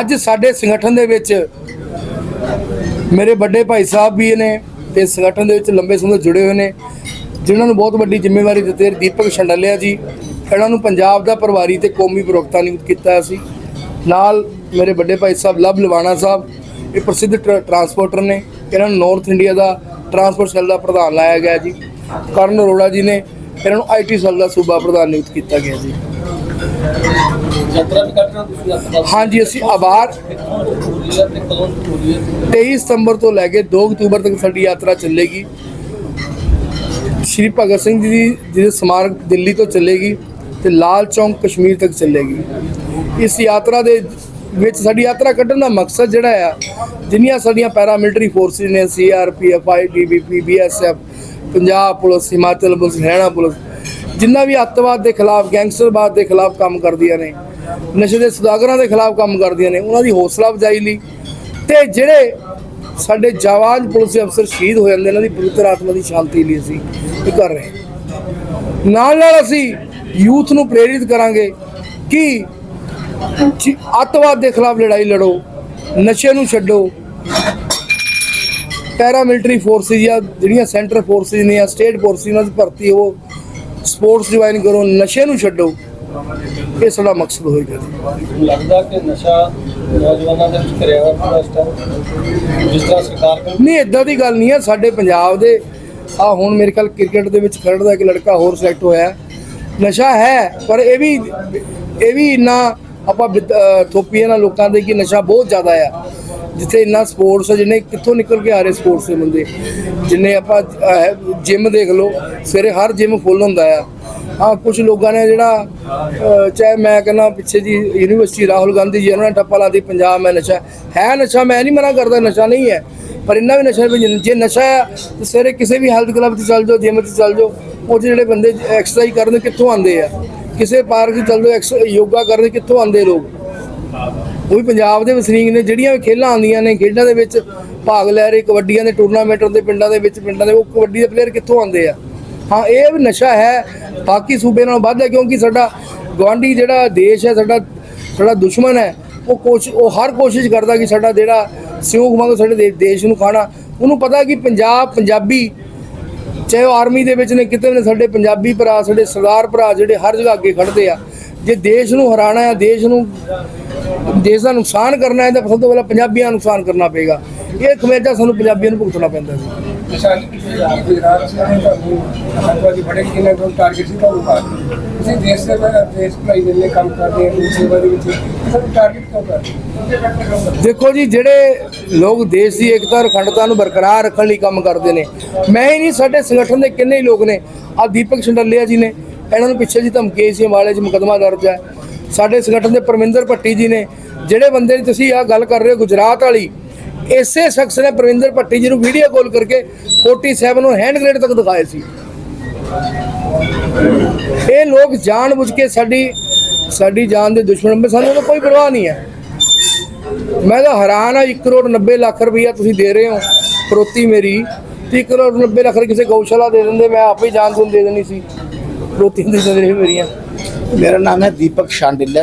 ਅੱਜ ਸਾਡੇ ਸੰਗਠਨ ਦੇ ਵਿੱਚ ਮੇਰੇ ਵੱਡੇ ਭਾਈ ਸਾਹਿਬ ਵੀ ਨੇ ਤੇ ਸੰਗਠਨ ਦੇ ਵਿੱਚ ਲੰਬੇ ਸਮੇਂ ਤੋਂ ਜੁੜੇ ਹੋਏ ਨੇ, ਜਿਨ੍ਹਾਂ ਨੂੰ ਬਹੁਤ ਵੱਡੀ ਜ਼ਿੰਮੇਵਾਰੀ ਦਿੱਤੀ ਹੈ ਦੀਪਕ ਛੰਡਲਿਆ ਜੀ। ਇਹਨਾਂ ਨੂੰ ਪੰਜਾਬ ਦਾ ਪ੍ਰਭਾਰੀ ਤੇ ਕੌਮੀ ਪ੍ਰਵਕਤਾ ਨਿਯੁਕਤ ਕੀਤਾ ਸੀ। ਨਾਲ ਮੇਰੇ ਵੱਡੇ ਭਾਈ ਸਾਹਿਬ ਲਵ ਲਵਾਣਾ ਸਾਹਿਬ, ਇਹ ਪ੍ਰਸਿੱਧ ਟਰ- ਟਰਾਂਸਪੋਰਟਰ ਨੇ। ਇਹਨਾਂ ਨੂੰ ਨਾਰਥ ਇੰਡੀਆ ਦਾ ਟਰਾਂਸਪੋਰਟ ਸੈੱਲ ਦਾ ਪ੍ਰਧਾਨ ਲਾਇਆ ਗਿਆ ਜੀ। ਕਰਨ ਅਰੋੜਾ ਜੀ ਨੇ, ਇਹਨਾਂ ਨੂੰ ਆਈਟੀ ਸੈੱਲ ਦਾ ਸੂਬਾ ਪ੍ਰਧਾਨ ਨਿਯੁਕਤ ਕੀਤਾ ਗਿਆ ਜੀ। ਹਾਂਜੀ, ਅਸੀਂ ਆਭਾਰ ਹੋ 23 ਸਤੰਬਰ ਤੋਂ ਲੈ ਕੇ 2 ਅਕਤੂਬਰ ਤੱਕ ਸਾਡੀ ਯਾਤਰਾ ਚੱਲੇਗੀ। ਸ਼੍ਰੀ ਭਗਤ ਸਿੰਘ ਜੀ ਦੀ ਜਿਹਦੇ ਸਮਾਰਕ ਦਿੱਲੀ ਤੋਂ ਚੱਲੇਗੀ ਤੇ ਲਾਲ ਚੌਂਕ ਕਸ਼ਮੀਰ ਤੱਕ ਚੱਲੇਗੀ। ਇਸ ਯਾਤਰਾ ਦੇ ਵਿੱਚ ਸਾਡੀ ਯਾਤਰਾ ਕੱਢਣ ਦਾ ਮਕਸਦ ਜਿਹੜਾ ਆ, ਜਿੰਨੀਆਂ ਸਾਡੀਆਂ ਪੈਰਾ ਮਿਲਟਰੀ ਫੋਰਸਿਸ ਨੇ CRPF ITBP BSF Punjab police, Himachal police, Haryana police, ਜਿੰਨਾ ਵੀ ਅੱਤਵਾਦ ਦੇ ਖਿਲਾਫ, ਗੈਂਗਸਟਰਵਾਦ ਦੇ ਖਿਲਾਫ ਕੰਮ ਕਰਦੀਆਂ ਨੇ, ਨਸ਼ੇ ਦੇ ਸੁਦਾਗਰਾਂ ਦੇ ਖਿਲਾਫ ਕੰਮ ਕਰਦੀਆਂ ਨੇ, ਉਹਨਾਂ ਦੀ ਹੌਸਲਾ ਅਫਜ਼ਾਈ ਲਈ ਤੇ ਜਿਹੜੇ ਸਾਡੇ ਜਵਾਨ ਪੁਲਿਸ ਦੇ ਅਫਸਰ ਸ਼ਹੀਦ ਹੋ ਜਾਂਦੇ ਇਹਨਾਂ ਦੀ ਪਵਿੱਤਰ ਆਤਮਾ ਦੀ ਸ਼ਾਂਤੀ ਲਈ ਅਸੀਂ ਇਹ ਕਰ ਰਹੇ ਨਾਲ ਨਾਲ ਅਸੀਂ ਯੂਥ ਨੂੰ ਪ੍ਰੇਰਿਤ ਕਰਾਂਗੇ ਕਿ ਅੱਤਵਾਦ ਦੇ ਖਿਲਾਫ ਲੜਾਈ ਲੜੋ, ਨਸ਼ੇ ਨੂੰ ਛੱਡੋ ਪੈਰਾਮਿਲਟਰੀ ਫੋਰਸਿਸ ਜਾਂ ਜਿਹੜੀਆਂ ਸੈਂਟਰ ਫੋਰਸਿਸ ਨੇ ਜਾਂ ਸਟੇਟ ਫੋਰਸਿਸ ਨਾਲ ਭਰਤੀ ਹੋ ਸਪੋਰਟਸ ਜੁਆਇਨ ਕਰੋ ਨਸ਼ੇ ਨੂੰ ਛੱਡੋ ਇਹ ਸਾਡਾ ਮਕਸਦ ਹੋਏਗਾ ਲੱਗਦਾ ਕਿ ਨਸ਼ਾ ਨੌਜਵਾਨਾਂ ਦੇ ਵਿੱਚ ਕਰਿਆ ਹੋਇਆ ਪੂਰਾ ਇਸ time। ਜਿਸ ਤਰ੍ਹਾਂ ਸਰਕਾਰ ਕੋਲ ਨਹੀਂ ਇਦਾਂ ਦੀ ਗੱਲ ਨਹੀਂ ਹੈ ਸਾਡੇ ਪੰਜਾਬ ਦੇ ਆ ਹੁਣ ਮੇਰੇ ਖਿਆਲ ਕ੍ਰਿਕਟ ਦੇ ਵਿੱਚ ਖੇਡਦਾ ਇੱਕ ਲੜਕਾ ਹੋਰ ਸਿਲੈਕਟ ਹੋਇਆ। ਨਸ਼ਾ ਹੈ ਪਰ ਇਹ ਵੀ ਇਹ ਵੀ ਇੰਨਾ ਆਪਾਂ ਬਿਦ- ਥੋਪੀਏ ਨਾਲ ਲੋਕਾਂ ਦੇ ਕਿ ਨਸ਼ਾ ਬਹੁਤ ਜ਼ਿਆਦਾ ਆ। ਜਿੱਥੇ ਇੰਨਾ ਸਪੋਰਟਸ ਜਿੰਨੇ ਕਿੱਥੋਂ ਨਿਕਲ ਕੇ ਆ ਰਹੇ ਸਪੋਰਟਸ ਦੇ ਬੰਦੇ। ਜਿੰਨੇ ਆਪਾਂ ਜਿਮ ਦੇਖ ਲਓ, ਸਵੇਰੇ ਹਰ ਜਿਮ ਫੁੱਲ ਹੁੰਦਾ ਆ। ਹਾਂ ਕੁਝ ਲੋਕਾਂ ਨੇ ਜਿਹੜਾ ਚਾਹੇ ਮੈਂ ਕਹਿੰਦਾ ਪਿੱਛੇ ਜੀ ਯੂਨੀਵਰਸਿਟੀ ਰਾਹੁਲ ਗਾਂਧੀ ਜੀ, ਉਹਨਾਂ ਨੇ ਟੱਪਾ ਲਾਦੀ ਪੰਜਾਬ ਮੈਂ ਨਸ਼ਾ ਹੈ ਨਸ਼ਾ, ਮੈਂ ਨਹੀਂ ਮਨਾ ਕਰਦਾ, ਨਸ਼ਾ ਨਹੀਂ ਹੈ। ਪਰ ਇੰਨਾ ਵੀ ਨਸ਼ਾ ਜੇ ਨਸ਼ਾ ਹੈ ਤਾਂ ਸਵੇਰੇ ਕਿਸੇ ਵੀ ਹੈਲਥ ਕਲੱਬ 'ਚ ਚੱਲ ਜਾਓ ਜਿਮ 'ਚ ਚੱਲ ਜਾਓ ਉਹ 'ਚ ਜਿਹੜੇ ਬੰਦੇ ਐਕਸਰਸਾਈਜ਼ ਕਰਨ, ਕਿੱਥੋਂ ਆਉਂਦੇ ਆ? ਕਿਸੇ ਪਾਰਕ 'ਚ ਚੱਲ ਜਾਓ ਐਕਸ ਯੋਗਾ ਕਰਨ ਕਿੱਥੋਂ ਆਉਂਦੇ ਲੋਕ? ਉਹ ਵੀ ਪੰਜਾਬ ਦੇ ਵਸਨੀਕ ਨੇ, ਜਿਹੜੀਆਂ ਵੀ ਖੇਲਾਂ ਆਉਂਦੀਆਂ ਨੇ, ਖੇਡਾਂ ਦੇ ਵਿੱਚ ਭਾਗ ਲੈ ਰਹੇ ਕਬੱਡੀਆਂ ਦੇ ਟੂਰਨਾਮੈਂਟ ਹੁੰਦੇ ਪਿੰਡਾਂ ਦੇ ਵਿੱਚ, ਪਿੰਡਾਂ ਦੇ ਉਹ ਕਬੱਡੀ ਦੇ ਪਲੇਅਰ ਕਿੱਥੋਂ ਆਉਂਦੇ ਆ? ਹਾਂ, ਇਹ ਵੀ ਨਸ਼ਾ ਹੈ, ਬਾਕੀ ਸੂਬੇ ਨਾਲੋਂ ਵੱਧ ਹੈ, ਕਿਉਂਕਿ ਸਾਡਾ ਗਵਾਂਢੀ ਜਿਹੜਾ ਦੇਸ਼ ਹੈ, ਸਾਡਾ ਸਾਡਾ ਦੁਸ਼ਮਣ ਹੈ, ਉਹ ਕੋਸ਼ ਉਹ ਹਰ ਕੋਸ਼ਿਸ਼ ਕਰਦਾ ਕਿ ਸਾਡਾ ਜਿਹੜਾ ਸਿਉਂਖ ਵਾਂਗ ਸਾਡੇ ਦੇ- ਦੇਸ਼ ਨੂੰ ਖਾਣਾ। ਉਹਨੂੰ ਪਤਾ ਕਿ ਪੰਜਾਬ ਪੰਜਾਬੀ ਚਾਹੇ ਉਹ ਆਰਮੀ ਦੇ ਵਿੱਚ ਨੇ, ਕਿਤੇ ਨੇ, ਸਾਡੇ ਪੰਜਾਬੀ ਭਰਾ, ਸਾਡੇ ਸਰਦਾਰ ਭਰਾ ਜਿਹੜੇ ਹਰ ਜਗ੍ਹਾ ਅੱਗੇ ਖੜਦੇ ਆ, ਜੇ ਦੇਸ਼ ਨੂੰ ਹਰਾਣਾ ਹੈ, ਦੇਸ਼ ਨੂੰ, ਦੇਸ਼ ਦਾ ਨੁਕਸਾਨ ਕਰਨਾ ਹੈ, ਤਾਂ ਸਭ ਤੋਂ ਪਹਿਲਾਂ ਪੰਜਾਬੀਆਂ ਨੂੰ ਨੁਕਸਾਨ ਕਰਨਾ ਪਏਗਾ। ਇਹ ਖਮੇਜਾ ਸਾਨੂੰ ਪੰਜਾਬੀਆਂ ਨੂੰ ਭੁਗਤਣਾ ਪੈਂਦਾ ਸੀ। ਨਿਸ਼ਾਨ ਗੁਜਰਾਤ ਨੇ ਤੁਹਾਨੂੰ ਆਤੰਕਵਾਦੀ ਫੜੇ ਕਿਨੇ ਕੋਲ ਟਾਰਗੇਟ ਸੀ ਤੁਹਾਨੂੰ ਪਾ ਤੁਸੀਂ ਦੇਸ਼ ਦੇ ਵਿੱਚ ਦੇਸ਼ ਭਲਾਈ ਦੇ ਲਈ ਕੰਮ ਕਰਦੇ ਹੋ ਸੇਵਾ ਦੇ ਵਿੱਚ ਤੁਹਾਨੂੰ ਟਾਰਗੇਟ ਕਿਉਂ ਕਰਦੇ ਦੇਖੋ ਜੀ, ਜਿਹੜੇ ਲੋਕ ਦੇਸ਼ ਦੀ ਏਕਤਾ ਅਖੰਡਤਾ ਨੂੰ ਬਰਕਰਾਰ ਰੱਖਣ ਲਈ ਕੰਮ ਕਰਦੇ ਨੇ, ਮੈਂ ਹੀ ਨਹੀਂ, ਸਾਡੇ ਸੰਗਠਨ ਦੇ ਕਿੰਨੇ ਹੀ ਲੋਕ ਨੇ। ਆ ਦੀਪਕ ਛੰਡਲਿਆ ਜੀ ਨੇ, ਇਹਨਾਂ ਨੂੰ ਪਿੱਛੇ ਜੀ ਧਮਕੀ ਸੀ ਵਾਲੇ 'ਚ ਮੁਕਦਮਾ ਦਰਜ ਹੈ। ਸਾਡੇ ਸੰਗਠਨ ਦੇ ਪਰਮਿੰਦਰ ਭੱਟੀ ਜੀ ਨੇ, ਜਿਹੜੇ ਬੰਦੇ ਦੀ ਤੁਸੀਂ ਆ ਗੱਲ ਕਰ ਰਹੇ ਹੋ, ਗੁਜਰਾਤ ਵਾਲੀ ਇਸੇ ਸ਼ਖਸ ਨੇ ਪ੍ਰਵਿੰਦਰ ਭੱਟੀ ਜੀ ਨੂੰ ਵੀਡੀਓ ਕਾਲ ਕਰਕੇ 47 ਨੂੰ ਹੈਂਡ ਗ੍ਰੇਡ ਤੱਕ ਦਿਖਾਏ ਸੀ। ਇਹ ਲੋਕ ਜਾਣ ਬੁਝ ਕੇ ਸਾਡੀ ਸਾਡੀ ਜਾਨ ਦੇ ਦੁਸ਼ਮਣ ਪਰ ਸਾਨੂੰ ਕੋਈ ਪਰਵਾਹ ਨਹੀਂ ਹੈ। ਮੈਂ ਤਾਂ ਹੈਰਾਨ ਆ 1 ਕਰੋੜ 90 ਲੱਖ ਰੁਪਈਆ ਤੁਸੀਂ ਦੇ ਰਹੇ ਹੋ, ਪ੍ਰੋਤੀ ਮੇਰੀ। 1 ਕਰੋੜ 90 ਲੱਖ ਕਿਸੇ ਗੌਸ਼ਾਲਾ ਦੇ ਦਿੰਦੇ, ਮੈਂ ਆਪੇ ਜਾਨ ਤੁਹਾਨੂੰ ਦੇ ਦੇਣੀ ਸੀ। ਪ੍ਰੋਤੀ ਦੇ ਦੇ ਮੇਰੀਆਂ। ਮੇਰਾ ਨਾਮ ਹੈ ਦੀਪਕ ਸ਼ਾਂਡਿਲਾ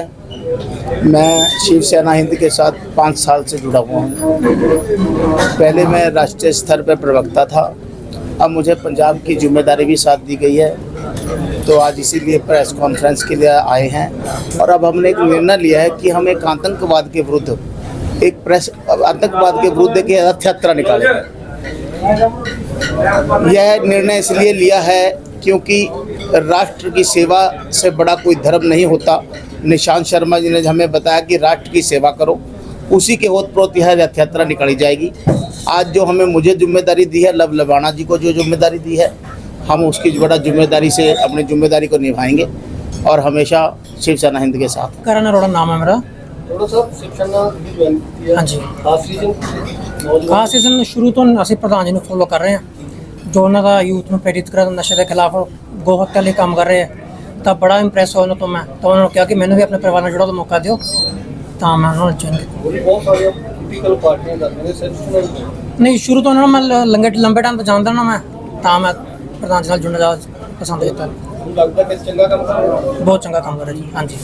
मैं शिवसेना हिंद के साथ पाँच साल से जुड़ा हुआ हूँ। पहले मैं राष्ट्रीय स्तर पर प्रवक्ता था। अब मुझे पंजाब की ज़िम्मेदारी भी साथ दी गई है। तो आज इसीलिए प्रेस कॉन्फ्रेंस के लिए आए हैं। और अब हमने एक निर्णय लिया है कि हम एक आतंकवाद के विरुद्ध, एक प्रेस, आतंकवाद के विरुद्ध एक रथ यात्रा निकालेंगे यह निर्णय इसलिए लिया है क्योंकि राष्ट्र की सेवा से बड़ा कोई धर्म नहीं होता। निशांत शर्मा जी ने हमें बताया कि राष्ट्र की सेवा करो उसी के होत प्रोत यह रथ यात्रा निकाली जाएगी आज जो हमें मुझे जिम्मेदारी दी है लव लवाना जी को जो जिम्मेदारी दी है हम उसकी बड़ा जिम्मेदारी से अपनी जिम्मेदारी को निभाएंगे और हमेशा शिवसेना हिंद के साथ ਕਰਨ ਅਰੋੜਾ ਨਾਮ ਹੈ ਮੇਰਾ ਥੋੜਾ ਸਾਹਿਬ ਸਿੱਖਣ ਨਾਲ ਵੀ ਜੁਆਇਨ ਕੀਤੀ ਹੈ ਹਾਂਜੀ। ਖਾਸ ਰੀਜਨ ਨੌਜਵਾਨ ਖਾਸ ਸੀਜ਼ਨ ਸ਼ੁਰੂ ਤੋਂ ਅਸੀਂ ਪ੍ਰਧਾਨ ਜੀ ਨੂੰ ਫੋਲੋ ਕਰ ਰਹੇ ਹਾਂ ਜੋ ਉਹਨਾਂ ਦਾ ਯੂਥ ਨੂੰ ਪ੍ਰੇਰਿਤ ਕਰਨ ਨਸ਼ੇ ਦੇ ਖਿਲਾਫ ਗੋ ਹੱਤਿਆ ਲਈ ਕੰਮ ਕਰ ਰਹੇ ਹੈ ਤਾਂ ਬੜਾ ਇੰਪ੍ਰੈਸ ਹੋਇਆ ਉਹਨਾਂ ਤੋਂ ਮੈਂ ਤਾਂ ਉਹਨਾਂ ਨੂੰ ਕਿਹਾ ਕਿ ਮੈਨੂੰ ਵੀ ਆਪਣੇ ਪਰਿਵਾਰ ਨਾਲ ਜੁੜਨ ਦਾ ਮੌਕਾ ਦਿਓ। ਤਾਂ ਮੈਂ ਉਹਨਾਂ ਨੂੰ ਚੁਣ ਕੀਤਾ। ਹੋਰ ਵੀ ਬਹੁਤ ਸਾਰੀਆਂ ਪੋਲੀਟੀਕਲ ਪਾਰਟੀਆਂ ਕਰਦੀਆਂ ਨੇ ਸਿਰਫ ਨਹੀਂ ਸ਼ੁਰੂ ਤੋਂ ਉਹਨਾਂ ਨੂੰ ਮੈਂ ਲੰਗੇ ਲੰਬੇ ਟਾਈਮ ਤੋਂ ਜਾਣਦਾ ਨਾ ਮੈਂ ਤਾਂ ਮੈਂ ਪ੍ਰਧਾਨ ਜੀ ਨਾਲ ਜੁੜਨਾ ਜ਼ਿਆਦਾ ਪਸੰਦ ਕੀਤਾ। ਤੁਹਾਨੂੰ ਲੱਗਦਾ ਕਿ ਚੰਗਾ ਕੰਮ ਕਰ ਰਹੇ ਹੋ। ਬਹੁਤ ਚੰਗਾ ਕੰਮ ਕਰ ਰਿਹਾ ਜੀ ਹਾਂਜੀ।